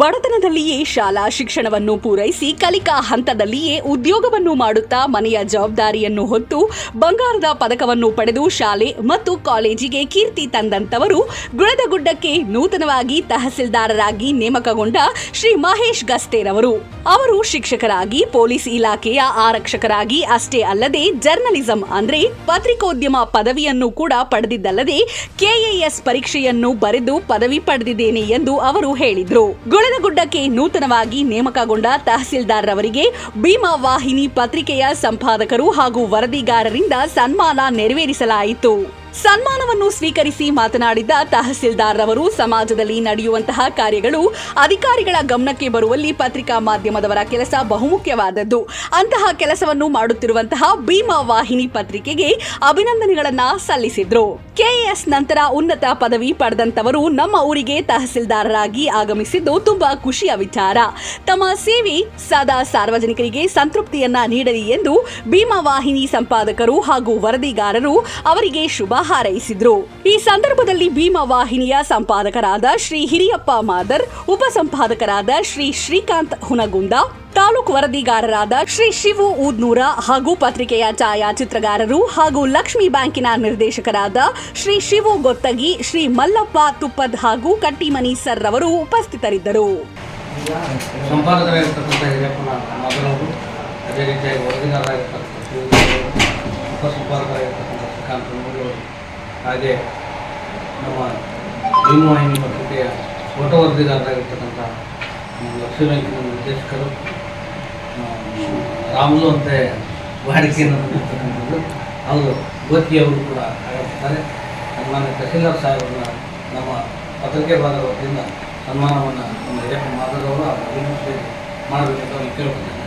ಬಡತನದಲ್ಲಿಯೇ ಶಾಲಾ ಶಿಕ್ಷಣವನ್ನು ಪೂರೈಸಿ ಕಲಿಕಾ ಹಂತದಲ್ಲಿಯೇ ಉದ್ಯೋಗವನ್ನು ಮಾಡುತ್ತಾ ಮನೆಯ ಜವಾಬ್ದಾರಿಯನ್ನು ಹೊತ್ತು ಬಂಗಾರದ ಪದಕವನ್ನು ಪಡೆದು ಶಾಲೆ ಮತ್ತು ಕಾಲೇಜಿಗೆ ಕೀರ್ತಿ ತಂದಂತವರು ಗುಳದಗುಡ್ಡಕ್ಕೆ ನೂತನವಾಗಿ ತಹಸೀಲ್ದಾರರಾಗಿ ನೇಮಕಗೊಂಡ ಶ್ರೀ ಮಹೇಶ್ ಗಸ್ತೇರವರು. ಅವರು ಶಿಕ್ಷಕರಾಗಿ, ಪೊಲೀಸ್ ಇಲಾಖೆಯ ಆರಕ್ಷಕರಾಗಿ ಅಷ್ಟೇ ಅಲ್ಲದೆ ಜರ್ನಲಿಸಂ ಅಂದ್ರೆ ಪತ್ರಿಕೋದ್ಯಮ ಪದವಿಯನ್ನು ಕೂಡ ಪಡೆದಿದ್ದಲ್ಲದೆ ಕೆಎಎಸ್ ಪರೀಕ್ಷೆಯನ್ನು ಬರೆದು ಪದವಿ ಪಡೆದಿದ್ದೇನೆ ಎಂದು ಅವರು ಹೇಳಿದ್ರು. ಗುಳದಗುಡ್ಡಕ್ಕೆ ನೂತನವಾಗಿ ನೇಮಕಗೊಂಡ ತಹಸೀಲ್ದಾರ್ರವರಿಗೆ ಭೀಮಾ ವಾಹಿನಿ ಪತ್ರಿಕೆಯ ಸಂಪಾದಕರು ಹಾಗೂ ವರದಿಗಾರರಿಂದ ಸನ್ಮಾನ ನೆರವೇರಿಸಲಾಯಿತು. ಸನ್ಮಾನವನ್ನು ಸ್ವೀಕರಿಸಿ ಮಾತನಾಡಿದ ತಹಸೀಲ್ದಾರ್ ರವರು, ಸಮಾಜದಲ್ಲಿ ನಡೆಯುವಂತಹ ಕಾರ್ಯಗಳು ಅಧಿಕಾರಿಗಳ ಗಮನಕ್ಕೆ ಬರುವಲ್ಲಿ ಪತ್ರಿಕಾ ಮಾಧ್ಯಮದವರ ಕೆಲಸ ಬಹುಮುಖ್ಯವಾದದ್ದು. ಅಂತಹ ಕೆಲಸವನ್ನು ಮಾಡುತ್ತಿರುವಂತಹ ಭೀಮಾ ವಾಹಿನಿ ಪತ್ರಿಕೆಗೆ ಅಭಿನಂದನೆಗಳನ್ನು ಸಲ್ಲಿಸಿದ್ರು. ಕೆಎಸ್ ನಂತರ ಉನ್ನತ ಪದವಿ ಪಡೆದಂತವರು ನಮ್ಮ ಊರಿಗೆ ತಹಸೀಲ್ದಾರರಾಗಿ ಆಗಮಿಸಿದ್ದು ತುಂಬಾ ಖುಷಿಯ ವಿಚಾರ. ತಮ್ಮ ಸೇವೆ ಸದಾ ಸಾರ್ವಜನಿಕರಿಗೆ ಸಂತೃಪ್ತಿಯನ್ನ ನೀಡಲಿ ಎಂದು ಭೀಮಾ ವಾಹಿನಿ ಸಂಪಾದಕರು ಹಾಗೂ ವರದಿಗಾರರು ಅವರಿಗೆ ಶುಭ ಹಾರೈಸಿದ್ರು ಈ ಸಂದರ್ಭದಲ್ಲಿ ಭೀಮಾ ವಾಹಿನಿಯ ಸಂಪಾದಕರಾದ ಶ್ರೀ ಹಿರಿಯಪ್ಪ ಮಾದರ್, ಉಪ ಸಂಪಾದಕರಾದ ಶ್ರೀ ಶ್ರೀಕಾಂತ್ ಹುನಗುಂದ, ತಾಲೂಕು ವರದಿಗಾರರಾದ ಶ್ರೀ ಶಿವು ಊದ್ನೂರ ಹಾಗೂ ಪತ್ರಿಕೆಯ ಛಾಯಾಚಿತ್ರಗಾರರು ಹಾಗೂ ಲಕ್ಷ್ಮಿ ಬ್ಯಾಂಕಿನ ನಿರ್ದೇಶಕರಾದ ಶ್ರೀ ಶಿವು ಗೊತ್ತಗಿ, ಶ್ರೀ ಮಲ್ಲಪ್ಪ ತುಪ್ಪದ್ ಹಾಗೂ ಕಟ್ಟಿಮನಿ ಸರ್ ರವರು ಉಪಸ್ಥಿತರಿದ್ದರು. ಅದೇ ರೀತಿಯಾಗಿ ಅವರು ಹಾಗೆ ನಮ್ಮ ಭೀಮವಾಹಿನಿ ಪತ್ರಿಕೆಯ ಫೋಟೋ ವರದಿಗಾರರಾಗಿರ್ತಕ್ಕಂಥ ಲಕ್ಷ್ಮೀ ಬ್ಯಾಂಕಿನ ನಿರ್ದೇಶಕರು ರಾಮಲು ಅಂತ ವಾಡಿಕೆಯನ್ನು ಹೊಂದಿರ್ತಕ್ಕಂಥದ್ದು ಅವರು ಗೋತಿಯವರು ಕೂಡ ಆಗಿರ್ತಾರೆ ಸನ್ಮಾನ್ಯ ತಹಸೀಲ್ದಾರ್ ಸಾಹೇಬರನ್ನ ನಮ್ಮ ಪತ್ರಿಕೆ ಭಾಗದ ವತಿಯಿಂದ ಸನ್ಮಾನವನ್ನು ನಮ್ಮ ಹಿರಿಯಪ್ಪ ಮಾಧವರವರು ಅವ್ರಿಗೆ ಕೇಳ್ಕೊತೀನಿ